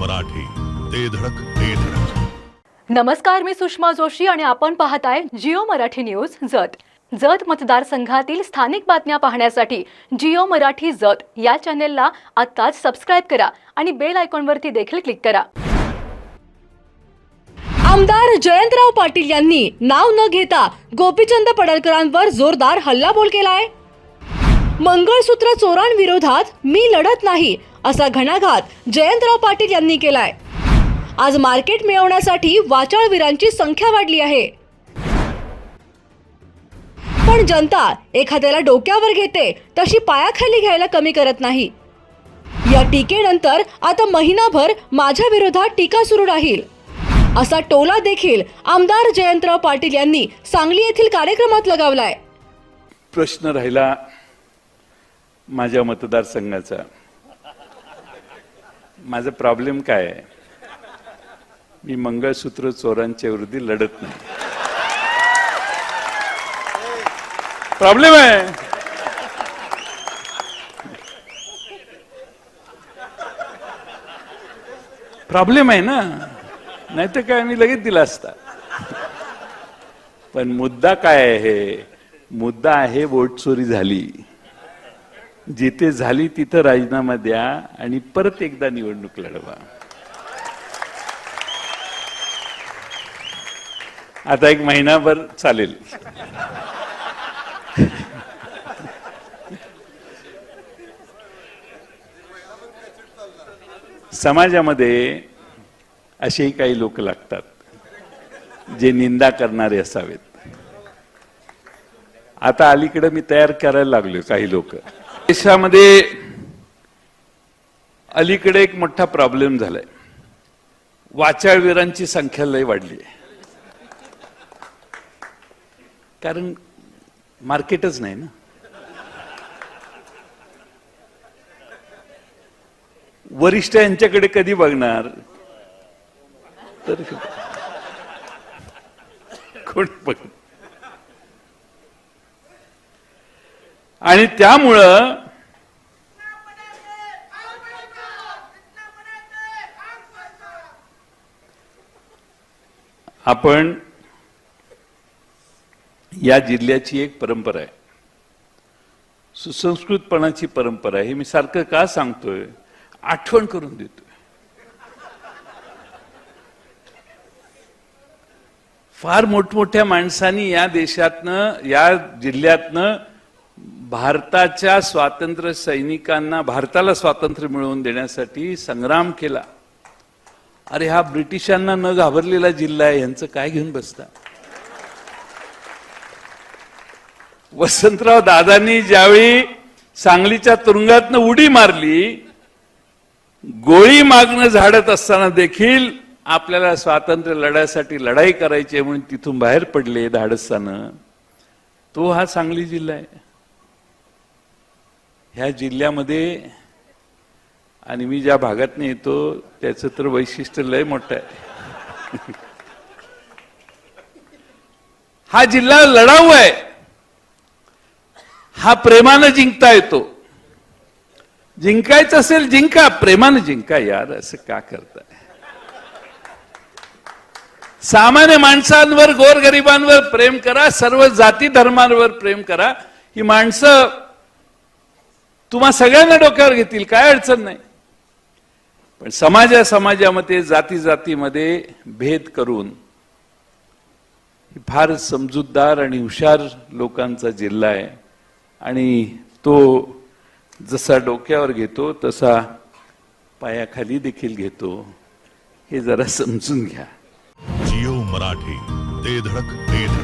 मराठी. ते धडक ते धडक. नमस्कार मी सुषमा जोशी आणि आपण पाहताय जिओ मराठी न्यूज जत. जत मतदारसंघातील स्थानिक बातम्या पाहण्यासाठी जिओ मराठी जत या चॅनेलला आत्ताच सबस्क्राईब करा आणि बेल आयकॉनवरती देखील क्लिक करा. आमदार जयंतराव पाटील यांनी नाव न घेता गोपीचंद पडळकरांवर जोरदार हल्लाबोल केलाय. मंगळसूत्र चोरांविरोधात मी लढत नाही असा घणाघात जयंतराव पाटील यांनी केलाय. आज मार्केट मिळवण्यासाठी वाचाळवीरांची संख्या वाढली आहे. पण जनता एखाद्याला डोक्यावर घेते तशी पायाखाली घ्यायला कमी करत नाही. या टीकेनंतर आता महिनाभर माझ्या विरोधात टीका सुरू राहील. असा टोला देखील आमदार जयंतराव पाटील यांनी सांगली येथील कार्यक्रमात लगावलाय. प्रश्न राहिला माझ्या मतदारसंघाचा. माझा प्रॉब्लेम काय आहे? मी मंगळसूत्र चोरांच्या विरुद्धी लढत नाही. प्रॉब्लेम आहे. प्रॉब्लेम आहे ना? नाहीतर काय मी लगेच दिला असता. पण मुद्दा काय आहे? मुद्दा आहे वोट चोरी झाली. जिथे झाली तिथं राजीनामा द्या आणि परत एकदा निवडणूक लढवा. आता एक महिनाभर चालेल. समाजामध्ये असेही काही लोक लागतात जे निंदा करणारे असावेत. आता अलीकडे मी तयार करायला लागलोय काही लोक. देशामध्ये अलीकडे एक मोठा प्रॉब्लेम झालाय. वाचाळवीरांची संख्या लय वाढली आहे. कारण मार्केटच नाही ना. वरिष्ठ यांच्याकडे कधी बघणार? तर कोण बघ आणि त्यामुळं आपण या जिल्ह्याची एक परंपरा आहे. सुसंस्कृतपणाची परंपरा आहे. हे मी सारखं का सांगतोय? आठवण करून देतोय. फार मोठमोठ्या माणसांनी या देशातनं या जिल्ह्यातनं भारताच्या स्वातंत्र्य सैनिकांना भारताला स्वातंत्र्य मिळवून देण्यासाठी संग्राम केला. अरे हा ब्रिटिशांना न घाबरलेला जिल्हा आहे यांचं काय घेऊन बसता? वसंतराव दादांनी ज्यावेळी सांगलीच्या तुरुंगातनं उडी मारली गोळी मागणं झाडत असताना देखील आपल्याला स्वातंत्र्य लढ्यासाठी लढाई करायची आहे म्हणून तिथून बाहेर पडले धाडसानं. तो हा सांगली जिल्हा आहे. ह्या जिल्ह्यामध्ये आणि मी ज्या भागातनं येतो त्याचं तर वैशिष्ट्य लय मोठं आहे. हा जिल्हा लढाऊ आहे. हा प्रेमानं जिंकता येतो. जिंकायचं असेल जिंका प्रेमानं जिंका यार असं का करताय? सामान्य माणसांवर गोरगरिबांवर प्रेम करा सर्व जाती धर्मांवर प्रेम करा. ही माणसं तुम्हा सगळ्यांना डोक्यावर घेतील काय अडचण नाही. पण समाजा समाजामध्ये जाती जातीमध्ये भेद करून फार समजूतदार आणि हुशार लोकांचा जिल्हा आहे. आणि तो जसा डोक्यावर घेतो तसा पायाखाली देखील घेतो. हे जरा समजून घ्या. जिओ मराठी ते धडक ते धडक.